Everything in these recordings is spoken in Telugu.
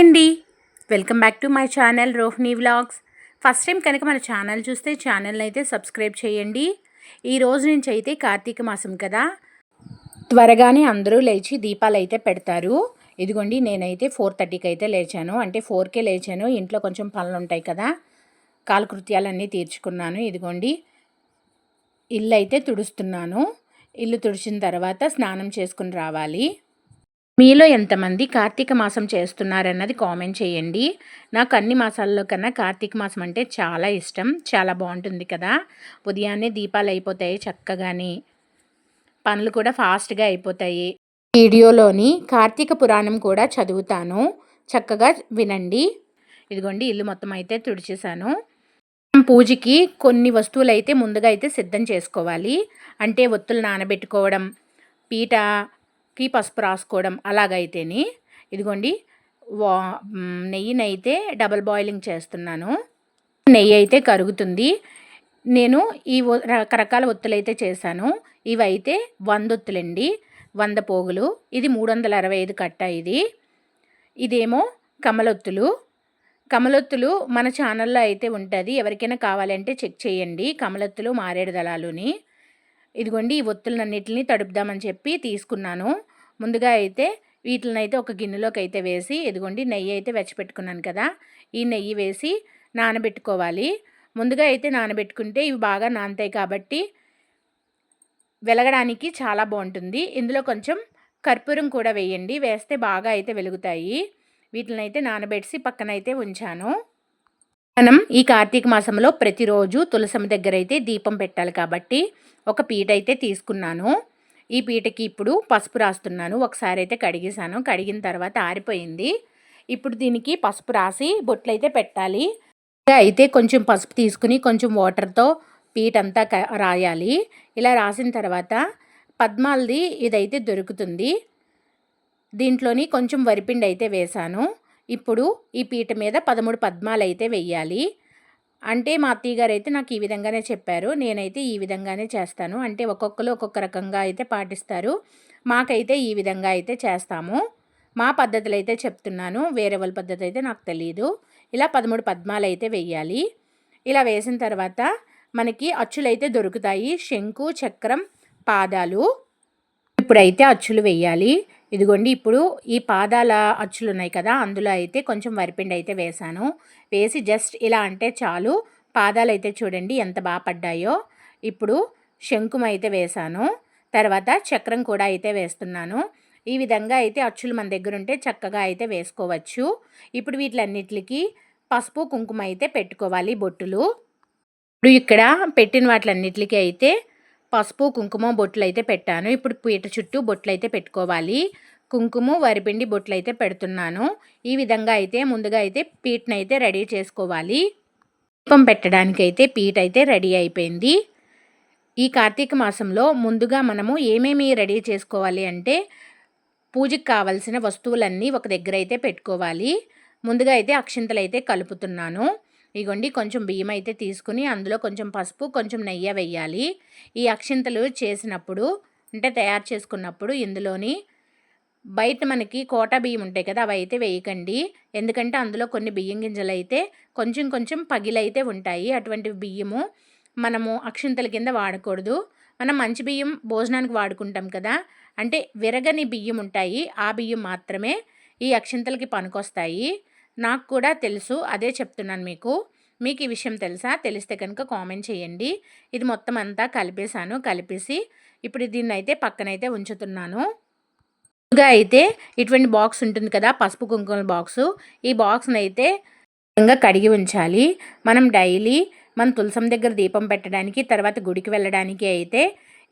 అండి. Welcome back to my channel Rohini vlogs. First time కనుక మన ఛానల్ చూస్తే ఛానల్ని అయితే సబ్స్క్రైబ్ చేయండి. ఈ రోజు నుంచి అయితే కార్తీక మాసం కదా. త్వరగానే అందరూ లేచి దీపాలు అయితే పెడతారు. ఇదిగోండి నేనైతే ఫోర్ థర్టీకి అయితే లేచాను. అంటే ఫోర్కే లేచాను. ఇంట్లో కొంచెం పనులు ఉంటాయి కదా. కాలకృత్యాలన్నీ తీర్చుకున్నాను. ఇదిగోండి ఇల్లు అయితే తుడుస్తున్నాను. ఇల్లు తుడిచిన తర్వాత స్నానం చేసుకుని రావాలి. మీలో ఎంతమంది కార్తీక మాసం చేస్తున్నారన్నది కామెంట్ చేయండి. నాకు అన్ని మాసాల్లో కన్నా కార్తీక మాసం అంటే చాలా ఇష్టం. చాలా బాగుంటుంది కదా. ఉదయాన్నే దీపాలు అయిపోతాయి చక్కగాని. పనులు కూడా ఫాస్ట్గా అయిపోతాయి. వీడియోలోని కార్తీక పురాణం కూడా చదువుతాను. చక్కగా వినండి. ఇదిగోండి ఇల్లు మొత్తం అయితే తుడిచేశాను. పూజకి కొన్ని వస్తువులు అయితే ముందుగా అయితే సిద్ధం చేసుకోవాలి. అంటే ఒత్తులు నానబెట్టుకోవడం కి పసుపు రాసుకోవడం అలాగైతేని ఇదిగోండి వా నెయ్యినైతే డబల్ బాయిలింగ్ చేస్తున్నాను. నెయ్యి అయితే కరుగుతుంది. నేను ఈ రకరకాల ఒత్తులు అయితే చేశాను. ఇవైతే వంద ఒత్తులండి వంద పోగులు. ఇది మూడు వందల అరవై ఐదు కట్ట ఇది. ఇదేమో కమలొత్తులు. కమలొత్తులు మన ఛానల్లో అయితే ఉంటుంది. ఎవరికైనా కావాలంటే చెక్ చేయండి. కమలొత్తులు మారేడు దళాలుని. ఇదిగోండి ఈ ఒత్తులన్నిటిని తడుపుదామని చెప్పి తీసుకున్నాను. ముందుగా అయితే వీటిని అయితే ఒక గిన్నెలోకి అయితే వేసి ఇదిగోండి నెయ్యి అయితే వెచ్చపెట్టుకున్నాను కదా ఈ నెయ్యి వేసి నానబెట్టుకోవాలి. ముందుగా అయితే నానబెట్టుకుంటే ఇవి బాగా నానతాయి కాబట్టి వెలగడానికి చాలా బాగుంటుంది. ఇందులో కొంచెం కర్పూరం కూడా వేయండి వేస్తే బాగా అయితే వెలుగుతాయి. వీటిని అయితే నానబెట్టి పక్కన అయితే ఉంచాను. మనం ఈ కార్తీక మాసంలో ప్రతిరోజు తులసమ్మ దగ్గర అయితే దీపం పెట్టాలి కాబట్టి ఒక పీట అయితే తీసుకున్నాను. ఈ పీటకి ఇప్పుడు పసుపు రాస్తున్నాను. ఒకసారి అయితే కడిగేశాను. కడిగిన తర్వాత ఆరిపోయింది. ఇప్పుడు దీనికి పసుపు రాసి బొట్లు అయితే పెట్టాలి అయితే కొంచెం పసుపు తీసుకుని కొంచెం వాటర్తో పీట అంతా రాయాలి. ఇలా రాసిన తర్వాత పద్మాలది ఇదైతే దొరుకుతుంది. దీంట్లోని కొంచెం వరిపిండి అయితే వేశాను. ఇప్పుడు ఈ పీట మీద పదమూడు పద్మాలు అయితే వెయ్యాలి. అంటే మా అత్తయ్య గారు అయితే నాకు ఈ విధంగానే చెప్పారు. నేనైతే ఈ విధంగానే చేస్తాను. అంటే ఒక్కొక్కరు ఒక్కొక్క రకంగా అయితే పాటిస్తారు. మాకైతే ఈ విధంగా అయితే చేస్తాము. మా పద్ధతులు అయితే చెప్తున్నాను. వేరే వాళ్ళ పద్ధతి అయితే నాకు తెలియదు ఇలా పదమూడు పద్మాలు అయితే వెయ్యాలి. ఇలా వేసిన తర్వాత మనకి అచ్చులైతే దొరుకుతాయి. శంకు చక్రం పాదాలు. ఇప్పుడైతే అచ్చులు వెయ్యాలి. ఇదిగోండి ఇప్పుడు ఈ పాదాల అచ్చులు ఉన్నాయి కదా అందులో అయితే కొంచెం వరిపిండి అయితే వేశాను. వేసి జస్ట్ ఇలా అంటే చాలు. పాదాలు అయితే చూడండి ఎంత బాగా పడ్డాయో. ఇప్పుడు శంకుం అయితే వేశాను. తర్వాత చక్రం కూడా అయితే వేస్తున్నాను. ఈ విధంగా అయితే అచ్చులు మన దగ్గర ఉంటే చక్కగా అయితే వేసుకోవచ్చు. ఇప్పుడు వీటిలన్నిటికి పసుపు కుంకుమ అయితే పెట్టుకోవాలి బొట్టులు. ఇప్పుడు ఇక్కడ పెట్టిన వాటిలన్నిటికీ అయితే పసుపు కుంకుమ బొట్లు అయితే పెట్టాను. ఇప్పుడు పీట చుట్టూ బొట్లు అయితే పెట్టుకోవాలి. కుంకుమ వరిపిండి బొట్లు అయితే పెడుతున్నాను. ఈ విధంగా అయితే ముందుగా అయితే పీటను అయితే రెడీ చేసుకోవాలి. దీపం పెట్టడానికి అయితే పీట అయితే రెడీ అయిపోయింది. ఈ కార్తీక మాసంలో ముందుగా మనము ఏమేమి రెడీ చేసుకోవాలి అంటే పూజకు కావలసిన వస్తువులన్నీ ఒక దగ్గర అయితే పెట్టుకోవాలి. ముందుగా అయితే అక్షింతలు అయితే కలుపుతున్నాను. ఇగోండి కొంచెం బియ్యం అయితే తీసుకుని అందులో కొంచెం పసుపు కొంచెం నెయ్యి వేయాలి. ఈ అక్షింతలు చేసినప్పుడు అంటే తయారు చేసుకున్నప్పుడు ఇందులోని బయట మనకి కోట బియ్యం ఉంటాయి కదా అవి అయితే వేయకండి. ఎందుకంటే అందులో కొన్ని బియ్యం గింజలు అయితే కొంచెం కొంచెం పగిలైతే ఉంటాయి. అటువంటి బియ్యము మనము అక్షింతల కింద వాడకూడదు. మనం మంచి బియ్యం భోజనానికి వాడుకుంటాం కదా అంటే విరగని బియ్యం ఉంటాయి. ఆ బియ్యం మాత్రమే ఈ అక్షింతలకి పనికొస్తాయి. నాకు కూడా తెలుసు అదే చెప్తున్నాను మీకు. మీకు ఈ విషయం తెలుసా? తెలిస్తే కనుక కామెంట్ చేయండి. ఇది మొత్తం అంతా కలిపేశాను కలిపేసి ఇప్పుడు దీన్ని అయితే పక్కనైతే ఉంచుతున్నాను. ముందుగా అయితే ఇటువంటి బాక్స్ ఉంటుంది కదా పసుపు కుంకుమ బాక్సు. ఈ బాక్స్ని అయితే కడిగి ఉంచాలి. మనం డైలీ మన తులసం దగ్గర దీపం పెట్టడానికి తర్వాత గుడికి వెళ్ళడానికి అయితే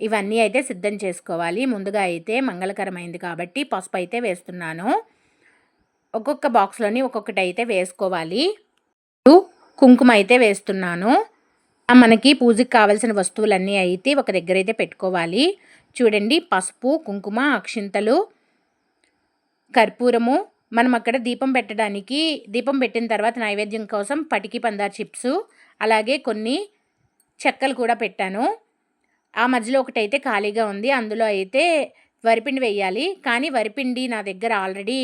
ఇవన్నీ అయితే సిద్ధం చేసుకోవాలి. ముందుగా అయితే మంగళకరమైంది కాబట్టి పసుపు అయితే వేస్తున్నాను. ఒక్కొక్క బాక్స్లోని ఒక్కొక్కటి అయితే వేసుకోవాలి కుంకుమ అయితే వేస్తున్నాను. మనకి పూజకి కావాల్సిన వస్తువులన్నీ అయితే ఒక దగ్గర అయితే పెట్టుకోవాలి. చూడండి పసుపు కుంకుమ అక్షింతలు కర్పూరము. మనం అక్కడ దీపం పెట్టడానికి దీపం పెట్టిన తర్వాత నైవేద్యం కోసం పటికి పందార్ చిప్స్ అలాగే కొన్ని చెక్కలు కూడా పెట్టాను. ఆ మధ్యలో ఒకటి అయితే ఖాళీగా ఉంది. అందులో అయితే వరిపిండి వేయాలి. కానీ వరిపిండి నా దగ్గర ఆల్రెడీ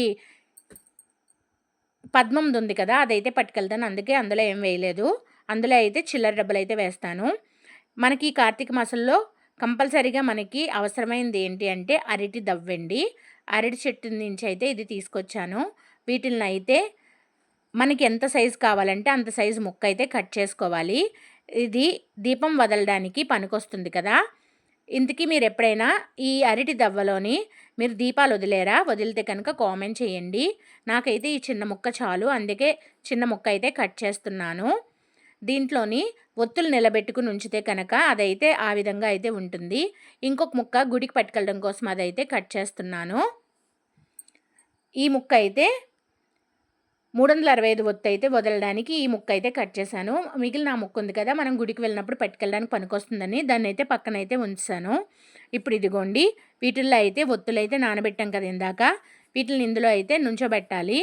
పద్మంది ఉంది కదా అదైతే పట్టుకెళ్తాను. అందుకే అందులో ఏం వేయలేదు. అందులో అయితే చిల్లర డబ్బులు అయితే వేస్తాను. మనకి ఈ కార్తీక మాసంలో కంపల్సరీగా మనకి అవసరమైనది ఏంటి అంటే అరటి దవ్వండి. అరటి చెట్టు నుంచి అయితే ఇది తీసుకొచ్చాను. వీటిని అయితే మనకి ఎంత సైజు కావాలంటే అంత సైజు ముక్క అయితే కట్ చేసుకోవాలి. ఇది దీపం వదలడానికి పనికొస్తుంది కదా. ఇంతకీ మీరు ఎప్పుడైనా ఈ అరటి దవ్వలోని మీరు దీపాలు వదిలేరా? వదిలితే కనుక కామెంట్ చేయండి. నాకైతే ఈ చిన్న ముక్క చాలు. అందుకే చిన్న ముక్క అయితే కట్ చేస్తున్నాను. దీంట్లోని ఒత్తులు నిలబెట్టుకుని ఉంచితే కనుక అదైతే ఆ విధంగా అయితే ఉంటుంది. ఇంకొక ముక్క గుడికి పట్టుకెళ్ళడం కోసం అదైతే కట్ చేస్తున్నాను. ఈ ముక్క అయితే మూడు వందల అరవై ఐదు ఒత్తు అయితే వదలడానికి ఈ ముక్క అయితే కట్ చేశాను. మిగిలిన ఆ ముక్క ఉంది కదా మనం గుడికి వెళ్ళినప్పుడు పట్టుకెళ్ళడానికి పనికొస్తుందని దాన్ని అయితే పక్కన అయితే ఉంచాను. ఇప్పుడు ఇదిగోండి వీటిల్లో అయితే ఒత్తులు అయితే నానబెట్టాం కదా ఇందాక వీటిని ఇందులో అయితే నుంచోబెట్టాలి.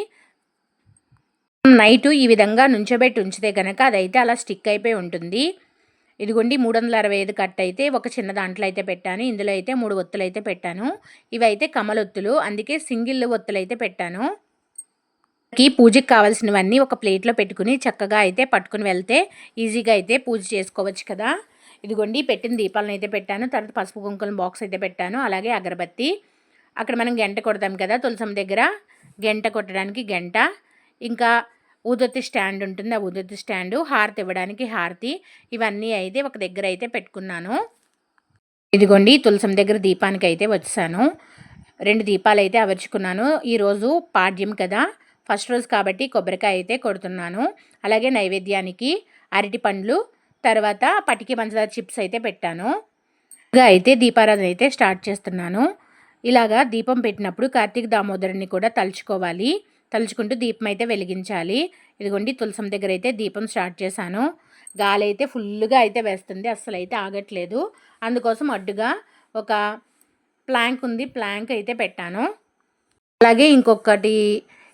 నైట్ ఈ విధంగా నుంచోబెట్టి ఉంచితే కనుక అదైతే అలా స్టిక్ అయిపోయి ఉంటుంది. ఇదిగోండి మూడు వందల అరవై ఐదు కట్ అయితే ఒక చిన్న దాంట్లో అయితే పెట్టాను. ఇందులో అయితే మూడు ఒత్తులు అయితే పెట్టాను. ఇవి అయితే కమలొత్తులు అందుకే సింగిల్ ఒత్తులు అయితే పెట్టాను. కి పూజకి కావాల్సినవన్నీ ఒక ప్లేట్లో పెట్టుకుని చక్కగా అయితే పట్టుకుని వెళ్తే ఈజీగా అయితే పూజ చేసుకోవచ్చు కదా. ఇదిగోండి పెట్టిన దీపాలను అయితే పెట్టాను. తర్వాత పసుపు కుంకుమ బాక్స్ అయితే పెట్టాను. అలాగే అగరబత్తి. అక్కడ మనం గంట కొడతాం కదా తులసం దగ్గర. గంట కొట్టడానికి గంట. ఇంకా ఊదొత్తి స్టాండ్ ఉంటుంది. ఆ ఊదొత్తి స్టాండు హారతి ఇవ్వడానికి హారతి. ఇవన్నీ అయితే ఒక దగ్గర అయితే పెట్టుకున్నాను. ఇదిగోండి తులసం దగ్గర దీపానికి అయితే వచ్చాను. రెండు దీపాలు అయితే అవర్చుకున్నాను ఈరోజు పాడ్యం కదా. ఫస్ట్ రోజు కాబట్టి కొబ్బరికాయ అయితే కొడుతున్నాను. అలాగే నైవేద్యానికి అరటి పండ్లు తర్వాత పటికి పంచదార చిప్స్ అయితే పెట్టాను. ఇక అయితే దీపారాధన అయితే స్టార్ట్ చేస్తున్నాను. ఇలాగా దీపం పెట్టినప్పుడు కార్తీక దామోదరుని కూడా తలుచుకోవాలి. తలుచుకుంటూ దీపం అయితే వెలిగించాలి. ఇదిగోండి తులసం దగ్గర అయితే దీపం స్టార్ట్ చేశాను. గాలి అయితే ఫుల్గా అయితే వేస్తుంది. అస్సలు అయితే ఆగట్లేదు. అందుకోసం అడ్డుగా ఒక ప్లాంక్ ఉంది. ప్లాంక్ అయితే పెట్టాను. అలాగే ఇంకొకటి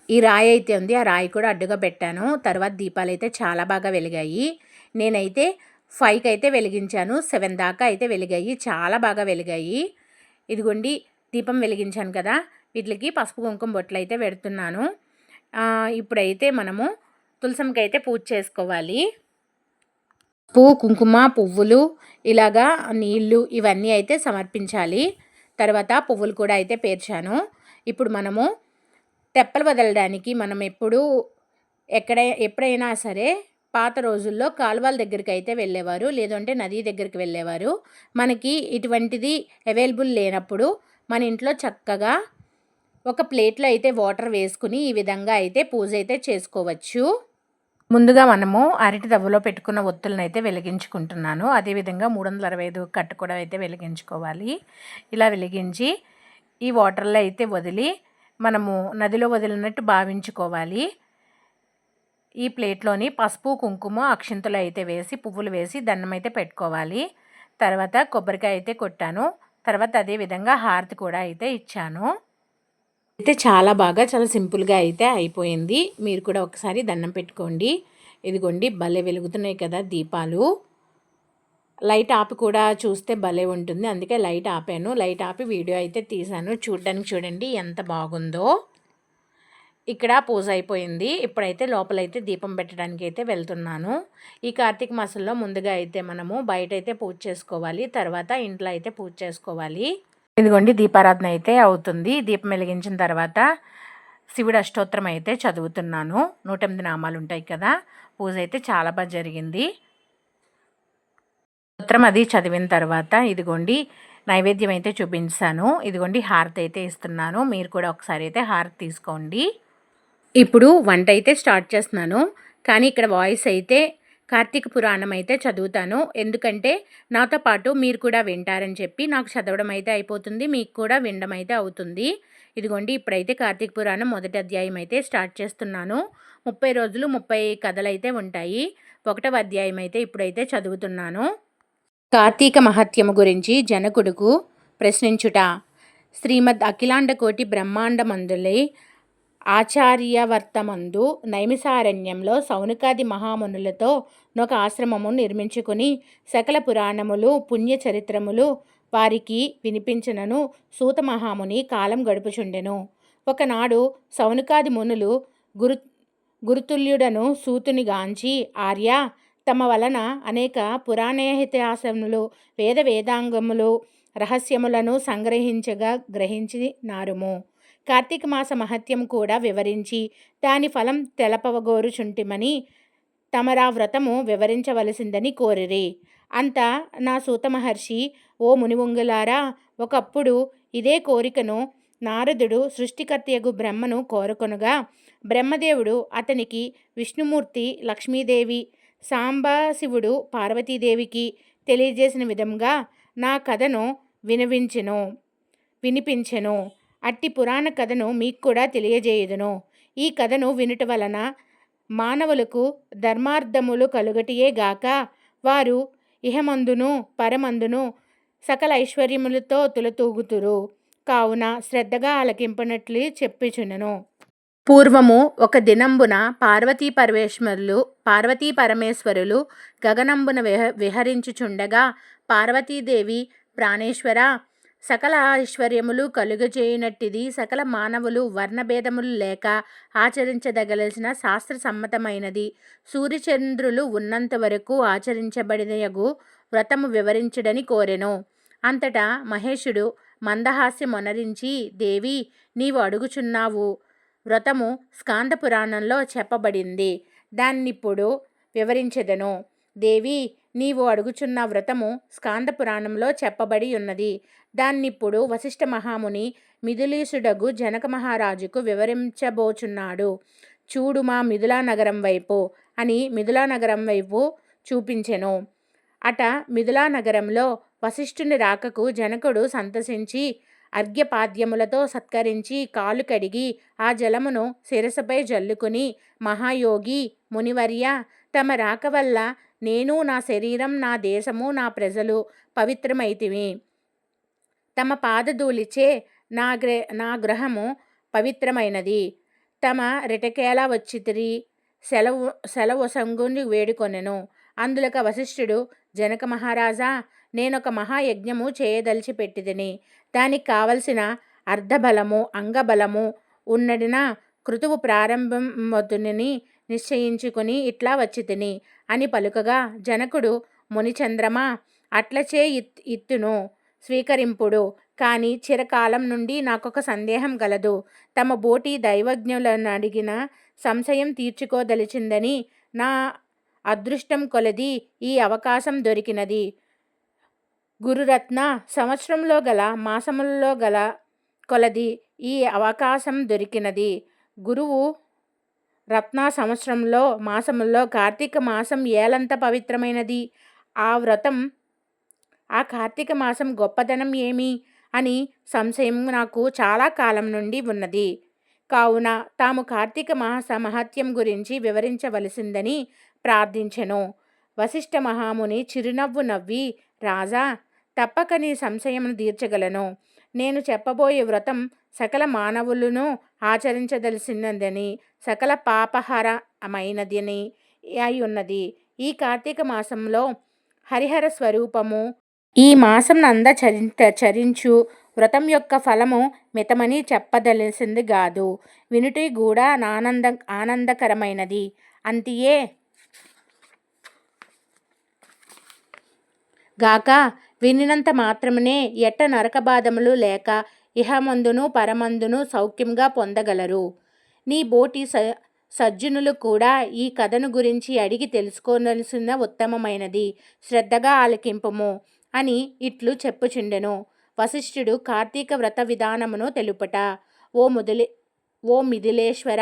ఈ రాయి అయితే ఉంది. ఆ రాయి కూడా అడ్డుగా పెట్టాను. తర్వాత దీపాలు అయితే చాలా బాగా వెలిగాయి. నేనైతే ఫైవ్కి అయితే వెలిగించాను. సెవెన్ దాకా అయితే వెలిగాయి. చాలా బాగా వెలిగాయి. ఇదిగోండి దీపం వెలిగించాను కదా. వీటికి పసుపు కుంకుమ బొట్లు అయితే పెడుతున్నాను. ఇప్పుడైతే మనము తులసంకి అయితే పూజ చేసుకోవాలి. పువ్వు కుంకుమ పువ్వులు ఇలాగా నీళ్ళు ఇవన్నీ అయితే సమర్పించాలి. తర్వాత పువ్వులు కూడా అయితే పేర్చాను. ఇప్పుడు మనము తెప్పలు వదలడానికి మనం ఎప్పుడూ ఎక్కడ ఎప్పుడైనా సరే పాత రోజుల్లో కాలువల దగ్గరికి అయితే వెళ్ళేవారు లేదంటే నది దగ్గరికి వెళ్ళేవారు. మనకి ఇటువంటిది అవైలబుల్ లేనప్పుడు మన ఇంట్లో చక్కగా ఒక ప్లేట్లో అయితే వాటర్ వేసుకుని ఈ విధంగా అయితే పూజ అయితే చేసుకోవచ్చు. ముందుగా మనము అరటి దవ్వలో పెట్టుకున్న ఒత్తులను అయితే వెలిగించుకుంటున్నాను. అదేవిధంగా మూడు వందల అరవై ఐదు కట్టు కూడా అయితే వెలిగించుకోవాలి. ఇలా వెలిగించి ఈ వాటర్లో అయితే వదిలి మనము నదిలో వదిలినట్టు భావించుకోవాలి. ఈ ప్లేట్లోని పసుపు కుంకుమ అక్షింతలు అయితే వేసి పువ్వులు వేసి దండం అయితే పెట్టుకోవాలి. తర్వాత కొబ్బరికాయ అయితే కొట్టాను. తర్వాత అదే విధంగా హారతి కూడా అయితే ఇచ్చాను. అయితే చాలా బాగా చాలా సింపుల్గా అయితే అయిపోయింది. మీరు కూడా ఒకసారి దండం పెట్టుకోండి. ఇదిగోండి భలే వెలుగుతున్నాయి కదా దీపాలు. లైట్ ఆపి కూడా చూస్తే భలే ఉంటుంది. అందుకే లైట్ ఆపాను. లైట్ ఆపి వీడియో అయితే తీశాను చూడడానికి చూడండి ఎంత బాగుందో. ఇక్కడ పూజ అయిపోయింది. ఇప్పుడైతే లోపలైతే దీపం పెట్టడానికి అయితే వెళ్తున్నాను. ఈ కార్తీక మాసంలో ముందుగా అయితే మనము బయట అయితే పూజ చేసుకోవాలి. తర్వాత ఇంట్లో అయితే పూజ చేసుకోవాలి. ఇదిగోండి దీపారాధన అయితే అవుతుంది. దీపం వెలిగించిన తర్వాత శివుడు అష్టోత్తరం అయితే చదువుతున్నాను. నూట ఎనిమిది నామాలు ఉంటాయి కదా. పూజ అయితే చాలా బాగా జరిగింది. స్తోత్రం అది చదివిన తర్వాత ఇదిగోండి నైవేద్యం అయితే చూపించాను. ఇదిగోండి హారతి అయితే ఇస్తున్నాను. మీరు కూడా ఒకసారి అయితే హారతి తీసుకోండి. ఇప్పుడు వంట అయితే స్టార్ట్ చేస్తున్నాను. కానీ ఇక్కడ వాయిస్ అయితే కార్తీక పురాణం అయితే చదువుతాను. ఎందుకంటే నాతో పాటు మీరు కూడా వింటారని చెప్పి నాకు చదవడం అయితే అయిపోతుంది. మీకు కూడా వినడం అయితే అవుతుంది. ఇదిగోండి ఇప్పుడైతే కార్తీక పురాణం మొదటి అధ్యాయం అయితే స్టార్ట్ చేస్తున్నాను. ముప్పై రోజులు ముప్పై కథలు అయితే ఉంటాయి. ఒకటవ అధ్యాయం అయితే ఇప్పుడైతే చదువుతున్నాను. కార్తీక మహత్యము గురించి జనకుడుకు ప్రశ్నించుట. శ్రీమద్ అఖిలాండకోటి బ్రహ్మాండమందులై ఆచార్యవర్తమందు నైమిసారణ్యంలో సౌనకాది మహామునులతో నొక ఆశ్రమము నిర్మించుకుని సకల పురాణములు పుణ్యచరిత్రములు వారికి వినిపించినను సూత మహాముని కాలం గడుపుచుండెను. ఒకనాడు సౌనకాది మునులు గురు గురుతుల్యుడను సూతుని గాంచి ఆర్య తమ వలన అనేక పురాణేహితిహాసములు వేద వేదాంగములు రహస్యములను సంగ్రహించగా గ్రహించినారుము. కార్తీక మాస మహత్యం కూడా వివరించి దాని ఫలం తెలపవగోరుచుంటిమని తమరా వ్రతము వివరించవలసిందని కోరిరి. అంత నా సూత మహర్షి ఓ మునివొంగులారా ఒకప్పుడు ఇదే కోరికను నారదుడు సృష్టికర్తయగు బ్రహ్మను కోరుకొనగా బ్రహ్మదేవుడు అతనికి విష్ణుమూర్తి లక్ష్మీదేవి సాంబాశివుడు పార్వతీదేవికి తెలియజేసిన విధంగా నా కథను వినవించెను వినిపించెను. అట్టి పురాణ కథను మీకు కూడా తెలియజేయుదును. ఈ కథను వినుట వలన మానవులకు ధర్మార్థములు కలుగటియే గాక వారు ఇహమందును పరమందును సకల ఐశ్వర్యములతో తులతూగుతురు. కావున శ్రద్ధగా ఆలకింపనట్లు చెప్పుచునను పూర్వము ఒక దినంబున పార్వతీ పరమేశ్వరులు పార్వతీ పరమేశ్వరులు గగనంబున విహ విహరించుచుండగా పార్వతీదేవి ప్రాణేశ్వర సకల ఐశ్వర్యములు కలుగజేయునట్టిది. సకల మానవులు వర్ణభేదములు లేక ఆచరించదగలసిన శాస్త్ర సమ్మతమైనది సూర్యచంద్రులు ఉన్నంత వరకు ఆచరించబడినయగు వ్రతము వివరించడని కోరెను. అంతటా మహేషుడు మందహాస్యమొనరించి దేవి నీవు అడుగుచున్నావు. వ్రతము స్కాంద పురాణంలో చెప్పబడింది. దాన్నిప్పుడు వివరించెదను. దేవి నీవు అడుగుచున్న వ్రతము స్కాంద పురాణంలో చెప్పబడి ఉన్నది. దాన్నిప్పుడు వశిష్ఠ మహాముని మిథులీసుడగు జనక మహారాజుకు వివరించబోచున్నాడు. చూడు మా మిథులా నగరం వైపు అని మిథులా నగరం వైపు చూపించెను. అట మిథులా నగరంలో వశిష్ఠుని రాకకు జనకుడు సంతసించి అర్ఘ్యపాద్యములతో సత్కరించి కాలు కడిగి ఆ జలమును శిరసపై జల్లుకుని మహాయోగి మునివర్య తమ రాక వల్ల నేను నా శరీరం నా దేశము నా ప్రజలు పవిత్రమైతివి తమ పాదధూలిచే నా గ్ర నా గ్రహము పవిత్రమైనది. తమ రిటకేలా వచ్చితిరి సెలవు సెలవు సంగుని వేడుకొనెను. అందులక వశిష్ఠుడు జనక మహారాజా నేనొక మహాయజ్ఞము చేయదలిచి పెట్టిదిని దానికి కావలసిన అర్ధబలము అంగబలము ఉన్నడిన కృతువు ప్రారంభమవుతుని నిశ్చయించుకుని ఇట్లా వచ్చి తిని అని పలుకగా జనకుడు మునిచంద్రమా అట్లచే ఇత్ ఇత్తును స్వీకరింపుడు. కానీ చిరకాలం నుండి నాకొక సందేహం గలదు. తమ బోటి దైవజ్ఞులను అడిగిన సంశయం తీర్చుకోదలిచిందని నా అదృష్టం కొలది ఈ అవకాశం దొరికినది. గురురత్న సంవత్సరంలో గల మాసములలో గల కొలది ఈ అవకాశం దొరికినది. గురువు రత్న సంవత్సరంలో మాసముల్లో కార్తీక మాసం ఏలంత పవిత్రమైనది. ఆ వ్రతం ఆ కార్తీక మాసం గొప్పదనం ఏమి అని సంశయం నాకు చాలా కాలం నుండి ఉన్నది. కావున తాము కార్తీక మాస మహత్యం గురించి వివరించవలసిందని ప్రార్థించెను. వశిష్ఠ మహాముని చిరునవ్వు నవ్వి రాజా తప్పక నీ సంశయమును తీర్చగలను. నేను చెప్పబోయే వ్రతం సకల మానవులను ఆచరించదలసినదని సకల పాపహారమైనదని అయి ఉన్నది ఈ కార్తీక మాసంలో హరిహర స్వరూపము ఈ మాసం నంద చరింత చరించు వ్రతం యొక్క ఫలము మితమని చెప్పదలసింది కాదు వినుటి కూడా ఆనంద ఆనందకరమైనది. అంతియే. గాక వినినంత మాత్రమునే ఎట్ట నరకబాధములు లేక ఇహమందును పరమందును సౌఖ్యంగా పొందగలరు. నీ బోటి స సజ్జనులు కూడా ఈ కథను గురించి అడిగి తెలుసుకోవలసిన ఉత్తమమైనది. శ్రద్ధగా ఆలకింపము అని ఇట్లు చెప్పుచుండెను. వశిష్ఠుడు కార్తీక వ్రత విధానమును తెలుపట. ఓ ముదిలే ఓ మిథిలేశ్వర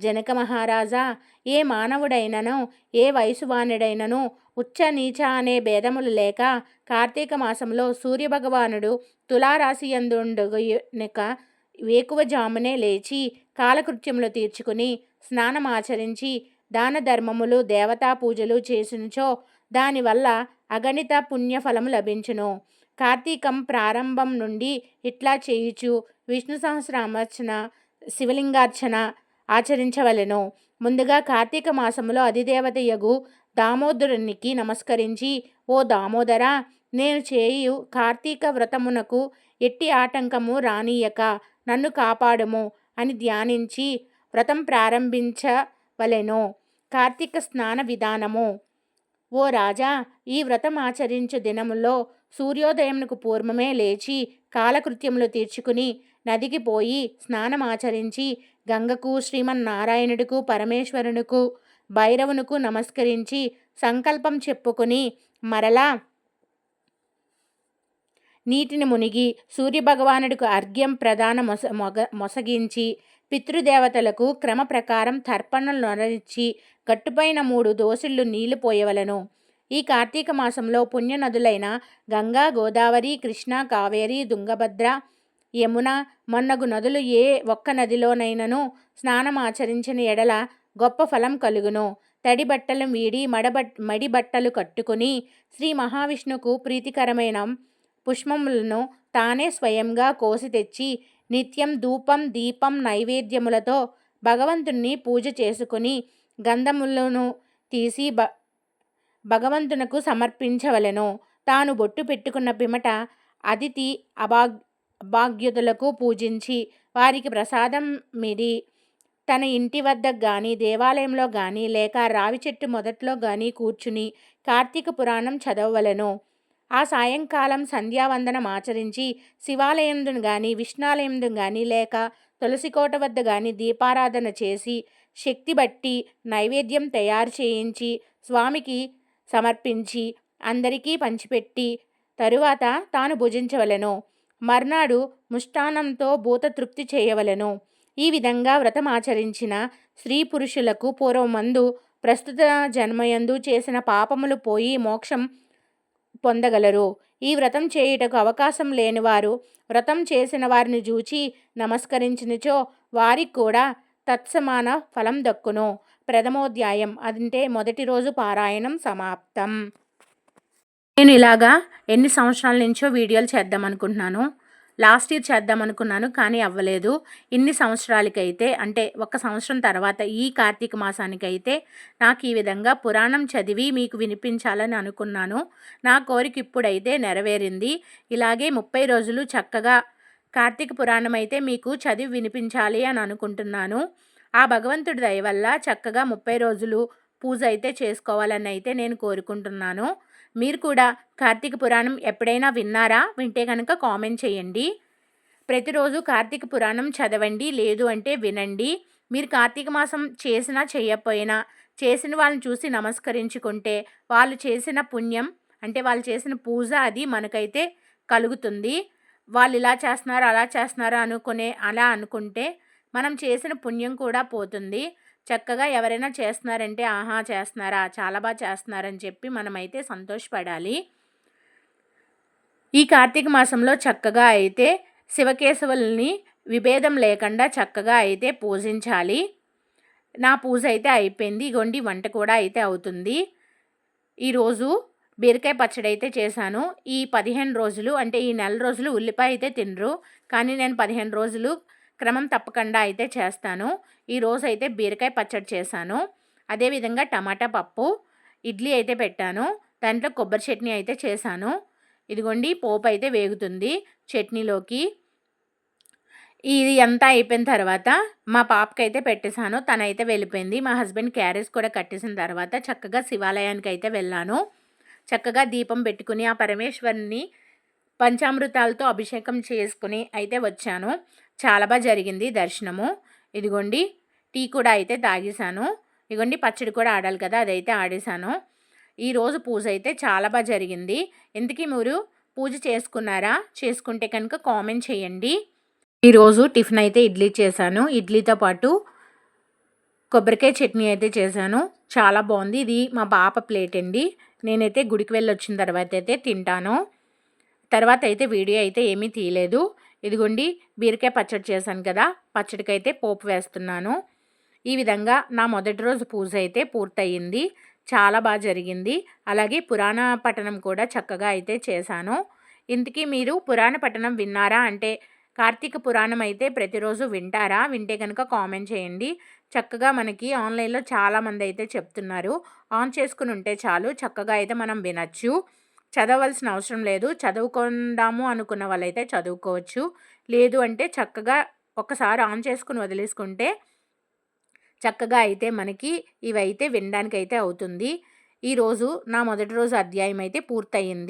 జనక మహారాజా ఏ మానవుడైనను ఏ వయసువానుడైనను ఉచ్చ నీచ అనే భేదములు లేక కార్తీక మాసంలో సూర్యభగవానుడు తులారాశి యందుండగనుక వేకువజామునే లేచి కాలకృత్యములు తీర్చుకుని స్నానమాచరించి దాన ధర్మములు దేవతా పూజలు చేసినచో దానివల్ల అగణిత పుణ్యఫలము లభించును. కార్తీకం ప్రారంభం నుండి ఇట్లా చేయుచు విష్ణు సహస్రామర్చన శివలింగార్చన ఆచరించవలెను. ముందుగా కార్తీక మాసములో అధిదేవతయగు దామోదరునికి నమస్కరించి ఓ దామోదర నేను చేయు కార్తీక వ్రతమునకు ఎట్టి ఆటంకము రానీయక నన్ను కాపాడుము అని ధ్యానించి వ్రతం ప్రారంభించవలెను. కార్తీక స్నాన విధానము. ఓ రాజా ఈ వ్రతం ఆచరించు దినములో సూర్యోదయమునకు పూర్వమే లేచి కాలకృత్యములు తీర్చుకుని నదికి పోయి స్నానమాచరించి గంగకు శ్రీమన్నారాయణుడుకు పరమేశ్వరునుకు భైరవునుకు నమస్కరించి సంకల్పం చెప్పుకుని మరలా నీటిని మునిగి సూర్యభగవానుడికి అర్ఘ్యం ప్రధాన మొస మొగ మొసగించి పితృదేవతలకు క్రమ ప్రకారం తర్పణలు నొరచి గట్టుపైన మూడు దోసుళ్ళు నీళ్ళు పోయవలను. ఈ కార్తీక మాసంలో పుణ్యనదులైన గంగా గోదావరి కృష్ణ కావేరి తుంగభద్ర యమున మొన్నగు నదులు ఏ ఒక్క నదిలోనైనను స్నానమాచరించిన ఎడల గొప్ప ఫలం కలుగును. తడి బట్టలు వీడి మడబట్ మడి బట్టలు కట్టుకుని శ్రీ మహావిష్ణుకు ప్రీతికరమైన పుష్పములను తానే స్వయంగా కోసి తెచ్చి నిత్యం ధూపం దీపం నైవేద్యములతో భగవంతుణ్ణి పూజ చేసుకుని గంధములను తీసి భ భగవంతునకు సమర్పించవలెను. తాను బొట్టు పెట్టుకున్న పిమట అతిథి అభాగ్ అభాగ్యుతులకు పూజించి వారికి ప్రసాదం మీది. తన ఇంటి వద్ద కానీ దేవాలయంలో కానీ లేక రావి చెట్టు మొదట్లో కానీ కూర్చుని కార్తీక పురాణం చదవవలను. ఆ సాయంకాలం సంధ్యావందనం ఆచరించి శివాలయందును కానీ విష్ణాలయందును కానీ లేక తులసికోట వద్ద కానీ దీపారాధన చేసి శక్తి బట్టి నైవేద్యం తయారు చేయించి స్వామికి సమర్పించి అందరికీ పంచిపెట్టి తరువాత తాను భుజించవలెను. మర్నాడు ముష్టానంతో భూత తృప్తి చేయవలెను. ఈ విధంగా వ్రతం ఆచరించిన స్త్రీ పురుషులకు పూర్వమందు ప్రస్తుత జన్మయందు చేసిన పాపములు పోయి మోక్షం పొందగలరు. ఈ వ్రతం చేయుటకు అవకాశం లేనివారు వ్రతం చేసిన వారిని చూచి నమస్కరించినచో వారికి కూడా తత్సమాన ఫలం దక్కును. ప్రథమోధ్యాయం. అంటే మొదటి రోజు పారాయణం సమాప్తం. నేను ఇలాగా ఎన్ని సంవత్సరాల నుంచో వీడియోలు చేద్దాం అనుకుంటున్నాను లాస్ట్ ఇయర్ చేద్దాం అనుకున్నాను కానీ అవ్వలేదు. ఇన్ని సంవత్సరాలకైతే అంటే ఒక సంవత్సరం తర్వాత ఈ కార్తీక మాసానికైతే నాకు ఈ విధంగా పురాణం చదివి మీకు వినిపించాలని అనుకున్నాను. నా కోరిక ఇప్పుడైతే నెరవేరింది. ఇలాగే ముప్పై రోజులు చక్కగా కార్తీక పురాణం అయితే మీకు చదివి వినిపించాలి అని అనుకుంటున్నాను. ఆ భగవంతుడి దయ వల్ల చక్కగా ముప్పై రోజులు పూజ అయితే చేసుకోవాలని అయితే నేను కోరుకుంటున్నాను. మీరు కూడా కార్తీక పురాణం ఎప్పుడైనా విన్నారా? వింటే కనుక కామెంట్ చేయండి. ప్రతిరోజు కార్తీక పురాణం చదవండి లేదు అంటే వినండి. మీరు కార్తీక మాసం చేసినా చేయకపోయినా చేసిన వాళ్ళని చూసి నమస్కరించుకుంటే వాళ్ళు చేసిన పుణ్యం అంటే వాళ్ళు చేసిన పూజ అది మనకైతే కలుగుతుంది. వాళ్ళు ఇలా చేస్తున్నారు అలా చేస్తున్నారు అనుకునే అలా అనుకుంటే మనం చేసిన పుణ్యం కూడా పోతుంది. చక్కగా ఎవరైనా చేస్తున్నారంటే ఆహా చేస్తున్నారా చాలా బాగా చేస్తున్నారని చెప్పి మనమైతే సంతోషపడాలి. ఈ కార్తీక మాసంలో చక్కగా అయితే శివకేశవుల్ని విభేదం లేకుండా చక్కగా అయితే పూజించాలి. నా పూజ అయితే అయిపోయింది. ఇగోండి వంట కూడా అయితే అవుతుంది. ఈరోజు బీరకాయ పచ్చడి అయితే చేశాను. ఈ పదిహేను రోజులు అంటే ఈ నెల రోజులు ఉల్లిపాయ అయితే తినరు. కానీ నేను పదిహేను రోజులు క్రమం తప్పకుండా అయితే చేస్తాను. ఈరోజు అయితే బీరకాయ పచ్చడి చేశాను. అదేవిధంగా టమాటా పప్పు ఇడ్లీ అయితే పెట్టాను. దాంట్లో కొబ్బరి చట్నీ అయితే చేశాను. ఇదిగోండి పోపు అయితే వేగుతుంది చట్నీలోకి. ఇది అంతా అయిపోయిన తర్వాత మా పాపకి అయితే పెట్టేశాను. తనైతే వెళ్ళిపోయింది. మా హస్బెండ్ క్యారేజ్ కూడా కట్టేసిన తర్వాత చక్కగా శివాలయానికి అయితే వెళ్ళాను. చక్కగా దీపం పెట్టుకుని ఆ పరమేశ్వరుని పంచామృతాలతో అభిషేకం చేసుకుని అయితే వచ్చాను. చాలా బాగా జరిగింది దర్శనము. ఇదిగోండి టీ కూడా అయితే తాగేశాను. ఇదిగోండి పచ్చడి కూడా ఆడాలి కదా అదైతే ఆడేశాను. ఈరోజు పూజ అయితే చాలా బాగా జరిగింది. ఎందుకు మీరు పూజ చేసుకున్నారా? చేసుకుంటే కనుక కామెంట్ చేయండి. ఈరోజు టిఫిన్ అయితే ఇడ్లీ చేశాను. ఇడ్లీతో పాటు కొబ్బరికాయ చట్నీ అయితే చేశాను. చాలా బాగుంది. ఇది మా పాప ప్లేట్ అండి. నేనైతే గుడికి వెళ్ళి వచ్చిన తర్వాత అయితే తింటాను. తర్వాత అయితే వీడియో అయితే ఏమీ తీయలేదు. ఇదిగోండి బీరకాయ పచ్చడి చేశాను కదా పచ్చడికి అయితే పోపు వేస్తున్నాను. ఈ విధంగా నా మొదటి రోజు పూజ అయితే పూర్తయింది. చాలా బాగా జరిగింది. అలాగే పురాణ పఠనం కూడా చక్కగా అయితే చేశాను. ఇంతకీ మీరు పురాణ పఠనం విన్నారా అంటే కార్తీక పురాణం అయితే ప్రతిరోజు వింటారా? వింటే కనుక కామెంట్ చేయండి. చక్కగా మనకి ఆన్లైన్లో చాలామంది అయితే చెప్తున్నారు. ఆన్ చేసుకుని ఉంటే చాలు చక్కగా అయితే మనం వినచ్చు. చదవలసిన అవసరం లేదు. చదువుకుందాము అనుకున్న వాళ్ళైతే చదువుకోవచ్చు. లేదు అంటే చక్కగా ఒకసారి ఆన్ చేసుకుని వదిలేసుకుంటే చక్కగా అయితే మనకి ఇవైతే అయితే అవుతుంది. ఈరోజు నా మొదటి రోజు అధ్యాయం అయితే పూర్తయింది.